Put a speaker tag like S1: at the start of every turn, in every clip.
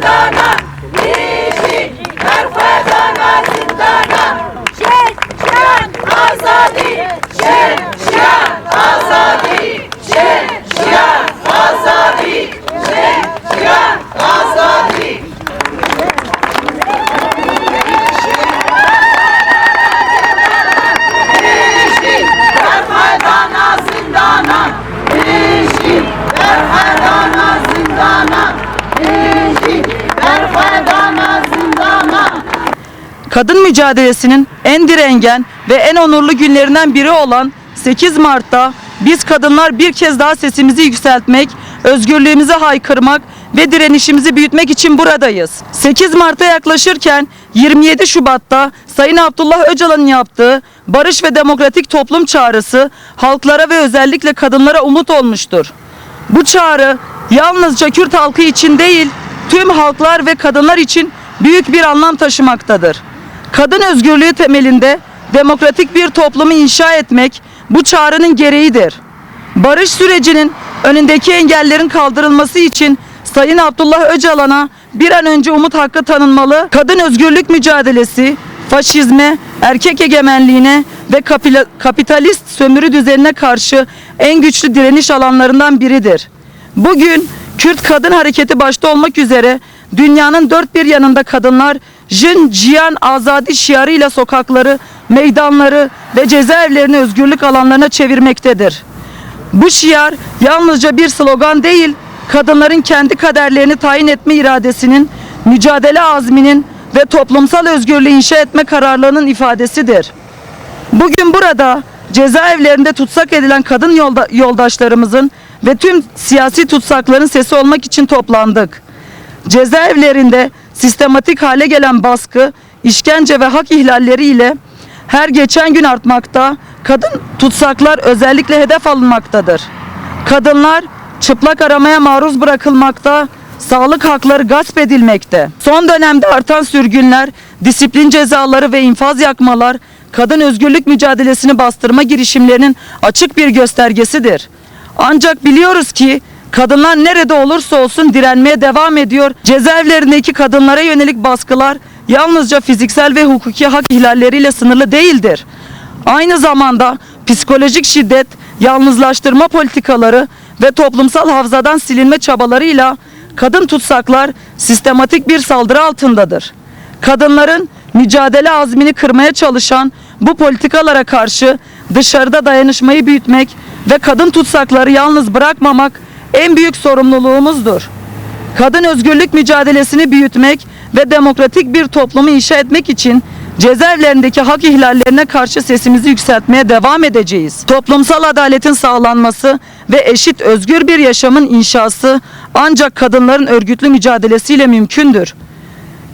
S1: Madonna. Kadın mücadelesinin en direngen ve en onurlu günlerinden biri olan 8 Mart'ta biz kadınlar bir kez daha sesimizi yükseltmek, özgürlüğümüzü haykırmak ve direnişimizi büyütmek için buradayız. 8 Mart'a yaklaşırken 27 Şubat'ta Sayın Abdullah Öcalan'ın yaptığı barış ve demokratik toplum çağrısı halklara ve özellikle kadınlara umut olmuştur. Bu çağrı yalnızca Kürt halkı için değil, tüm halklar ve kadınlar için büyük bir anlam taşımaktadır. Kadın özgürlüğü temelinde demokratik bir toplumu inşa etmek bu çağrının gereğidir. Barış sürecinin önündeki engellerin kaldırılması için Sayın Abdullah Öcalan'a bir an önce umut hakkı tanınmalı. Kadın özgürlük mücadelesi, faşizme, erkek egemenliğine ve kapitalist sömürü düzenine karşı en güçlü direniş alanlarından biridir. Bugün Kürt Kadın Hareketi başta olmak üzere dünyanın dört bir yanında kadınlar Jin Cihan Azadi şiarıyla sokakları, meydanları ve cezaevlerini özgürlük alanlarına çevirmektedir. Bu şiar yalnızca bir slogan değil, kadınların kendi kaderlerini tayin etme iradesinin, mücadele azminin ve toplumsal özgürlüğü inşa etme kararlılığının ifadesidir. Bugün burada cezaevlerinde tutsak edilen kadın yolda, yoldaşlarımızın ve tüm siyasi tutsakların sesi olmak için toplandık. Cezaevlerinde sistematik hale gelen baskı, işkence ve hak ihlalleriyle her geçen gün artmakta, kadın tutsaklar özellikle hedef alınmaktadır. Kadınlar çıplak aramaya maruz bırakılmakta, sağlık hakları gasp edilmekte. Son dönemde artan sürgünler, disiplin cezaları ve infaz yakmalar, kadın özgürlük mücadelesini bastırma girişimlerinin açık bir göstergesidir. Ancak biliyoruz ki kadınlar nerede olursa olsun direnmeye devam ediyor. Cezaevlerindeki kadınlara yönelik baskılar yalnızca fiziksel ve hukuki hak ihlalleriyle sınırlı değildir. Aynı zamanda psikolojik şiddet, yalnızlaştırma politikaları ve toplumsal hafızadan silinme çabalarıyla kadın tutsaklar sistematik bir saldırı altındadır. Kadınların mücadele azmini kırmaya çalışan bu politikalara karşı dışarıda dayanışmayı büyütmek ve kadın tutsakları yalnız bırakmamak en büyük sorumluluğumuzdur. Kadın özgürlük mücadelesini büyütmek ve demokratik bir toplumu inşa etmek için cezaevlerindeki hak ihlallerine karşı sesimizi yükseltmeye devam edeceğiz. Toplumsal adaletin sağlanması ve eşit özgür bir yaşamın inşası ancak kadınların örgütlü mücadelesiyle mümkündür.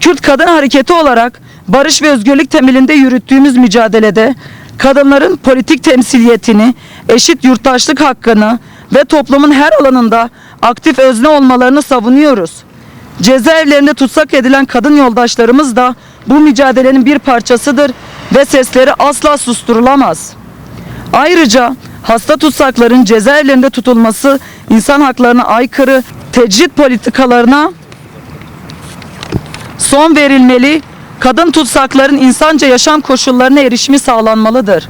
S1: Kürt Kadın Hareketi olarak barış ve özgürlük temelinde yürüttüğümüz mücadelede kadınların politik temsiliyetini, eşit yurttaşlık hakkını ve toplumun her alanında aktif özne olmalarını savunuyoruz. Cezaevlerinde tutsak edilen kadın yoldaşlarımız da bu mücadelenin bir parçasıdır ve sesleri asla susturulamaz. Ayrıca hasta tutsakların cezaevlerinde tutulması insan haklarına aykırı tecrit politikalarına son verilmeli, kadın tutsakların insanca yaşam koşullarına erişimi sağlanmalıdır.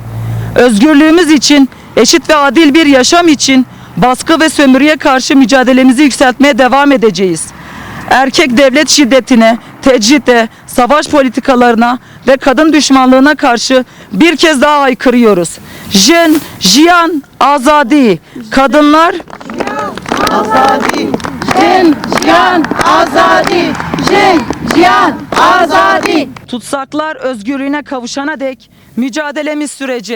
S1: Özgürlüğümüz için, eşit ve adil bir yaşam için baskı ve sömürüye karşı mücadelemizi yükseltmeye devam edeceğiz. Erkek devlet şiddetine, tecrite, savaş politikalarına ve kadın düşmanlığına karşı bir kez daha aykırıyoruz. Jen, Jiyan, Azadi, kadınlar
S2: Azadi, Jen, Cihan, Azadi, Jen, Cihan, Azadi.
S1: tutsaklar özgürlüğüne kavuşana dek mücadelemiz sürecek.